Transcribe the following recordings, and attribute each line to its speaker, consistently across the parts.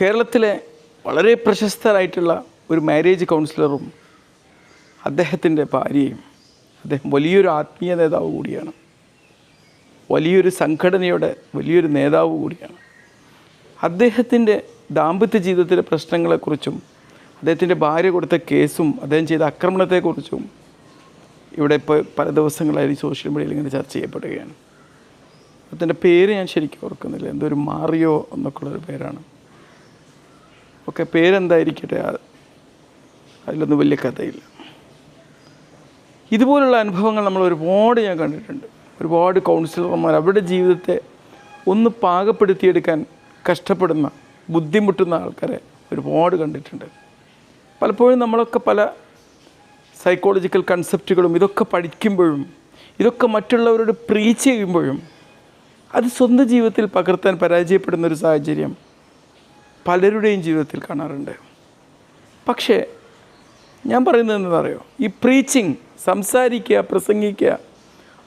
Speaker 1: കേരളത്തിലെ വളരെ പ്രശസ്തരായിട്ടുള്ള ഒരു മാരേജ് കൗൺസിലറും അദ്ദേഹത്തിന്റെ ഭാര്യയും അദ്ദേഹം വലിയൊരു ആത്മീയ നേതാവ് കൂടിയാണ്. വലിയൊരു സംഘടനയുടെ വലിയൊരു നേതാവ് കൂടിയാണ്. അദ്ദേഹത്തിന്റെ ദാമ്പത്യ ജീവിതത്തിലെ പ്രശ്നങ്ങളെക്കുറിച്ചും അദ്ദേഹത്തിന്റെ ഭാര്യ കൊടുത്ത കേസും അദ്ദേഹം ചെയ്ത ആക്രമണത്തെക്കുറിച്ചും ഇവിടെ ഇപ്പോൾ പല ദിവസങ്ങളായി സോഷ്യൽ മീഡിയയിൽ ഇങ്ങനെ ചർച്ച ചെയ്യപ്പെടുകയാണ്. അദ്ദേഹത്തിന്റെ പേര് ഞാൻ ശരിക്കും ഓർക്കുന്നില്ല. എന്തോ ഒരു മാറിയോ എന്നൊക്കെയുള്ളൊരു പേരാണ്. ഓക്കെ പേരെന്തായിരിക്കട്ടെ? അതിലൊന്നും വലിയ കഥയില്ല. ഇതുപോലുള്ള അനുഭവങ്ങൾ നമ്മൾ ഒരുപാട് ഞാൻ കണ്ടിട്ടുണ്ട്. ഒരുപാട് കൗൺസിലർമാർ അവരുടെ ജീവിതത്തെ ഒന്ന് പാകപ്പെടുത്തിയെടുക്കാൻ കഷ്ടപ്പെടുന്ന ബുദ്ധിമുട്ടുന്ന ആൾക്കാരെ ഒരുപാട് കണ്ടിട്ടുണ്ട്. പലപ്പോഴും നമ്മളൊക്കെ പല സൈക്കോളജിക്കൽ കൺസെപ്റ്റുകളും ഇതൊക്കെ പഠിക്കുമ്പോഴും ഇതൊക്കെ മറ്റുള്ളവരോട് പ്രീച്ച് ചെയ്യുമ്പോഴും അത് സ്വന്തം ജീവിതത്തിൽ പകർത്താൻ പരാജയപ്പെടുന്ന ഒരു സാഹചര്യം പലരുടെയും ജീവിതത്തിൽ കാണാറുണ്ട്. പക്ഷേ ഞാൻ പറയുന്നത് എന്താ അറിയോ? ഈ പ്രീച്ചിങ് സംസാരിക്കുക പ്രസംഗിക്കുക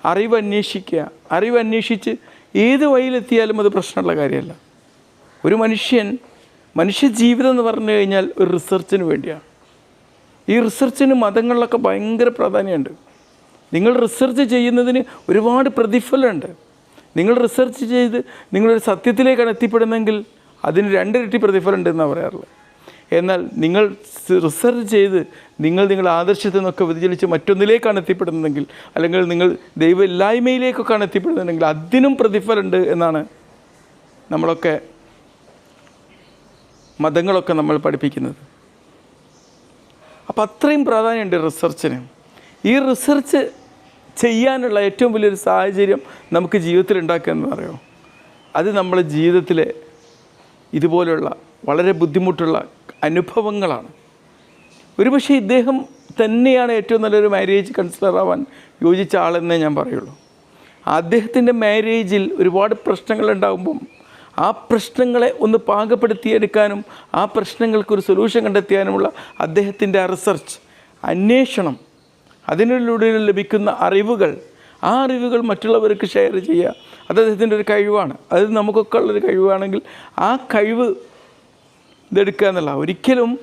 Speaker 1: അറിവ് അന്വേഷിക്കുക അറിവ് അന്വേഷിച്ച് ഏത് വഴിയിലെത്തിയാലും അത് പ്രശ്നമുള്ള കാര്യമല്ല. ഒരു മനുഷ്യൻ മനുഷ്യ ജീവിതം എന്ന് പറഞ്ഞു കഴിഞ്ഞാൽ ഒരു റിസർച്ചിന് വേണ്ടിയാണ്. ഈ റിസർച്ചിന് മതങ്ങളിലൊക്കെ ഭയങ്കര പ്രാധാന്യമുണ്ട്. നിങ്ങൾ റിസർച്ച് ചെയ്യുന്നതിന് ഒരുപാട് പ്രതിഫലമുണ്ട്. നിങ്ങൾ റിസർച്ച് ചെയ്ത് നിങ്ങളൊരു സത്യത്തിലേക്കാണ് എത്തിപ്പെടുന്നതെങ്കിൽ അതിന് രണ്ടിരട്ടി പ്രതിഫലം ഉണ്ടെന്നാണ് പറയാറുള്ളത്. എന്നാൽ നിങ്ങൾ റിസർച്ച് ചെയ്ത് നിങ്ങൾ നിങ്ങളുടെ ആദർശത്തിൽ നിന്നൊക്കെ വ്യതിചലിച്ച് മറ്റൊന്നിലേക്കാണ് എത്തിപ്പെടുന്നതെങ്കിൽ അല്ലെങ്കിൽ നിങ്ങൾ ദൈവമില്ലായ്മയിലേക്കൊക്കെയാണ് എത്തിപ്പെടുന്നതെങ്കിൽ അതിനും പ്രതിഫലമുണ്ട് എന്നാണ് നമ്മളൊക്കെ മതങ്ങളൊക്കെ നമ്മൾ പഠിപ്പിക്കുന്നത്. അപ്പം അത്രയും പ്രാധാന്യമുണ്ട് റിസർച്ചിന്. ഈ റിസർച്ച് ചെയ്യാനുള്ള ഏറ്റവും വലിയൊരു സാഹചര്യം നമുക്ക് ജീവിതത്തിൽ ഉണ്ടാക്കുക എന്ന് പറയുമോ? അത് നമ്മളെ ജീവിതത്തിലെ ഇതുപോലുള്ള വളരെ ബുദ്ധിമുട്ടുള്ള അനുഭവങ്ങളാണ്. ഒരുപക്ഷെ ഇദ്ദേഹം തന്നെയാണ് ഏറ്റവും നല്ലൊരു മാരേജ് കൺസിഡർ ആവാൻ യോജിച്ച ആളെന്നേ ഞാൻ പറയുള്ളൂ. അദ്ദേഹത്തിന്റെ മാരേജിൽ ഒരുപാട് പ്രശ്നങ്ങൾ ഉണ്ടാകുമ്പം ആ പ്രശ്നങ്ങളെ ഒന്ന് പാകപ്പെടുത്തിയെടുക്കാനും ആ പ്രശ്നങ്ങൾക്കൊരു സൊല്യൂഷൻ കണ്ടെത്തിയാനുമുള്ള അദ്ദേഹത്തിന്റെ റിസർച്ച് അന്വേഷണം അതിനുള്ളിൽ ലഭിക്കുന്ന അറിവുകൾ ആ അറിവുകൾ മറ്റുള്ളവർക്ക് ഷെയർ ചെയ്യുക. അത് അദ്ദേഹത്തിന്റെ ഒരു കഴിവാണ്. അത് നമുക്കൊക്കെ ഉള്ളൊരു കഴിവാണെങ്കിൽ ആ കഴിവ് ഇതെടുക്കുക എന്നുള്ള ഒരിക്കലും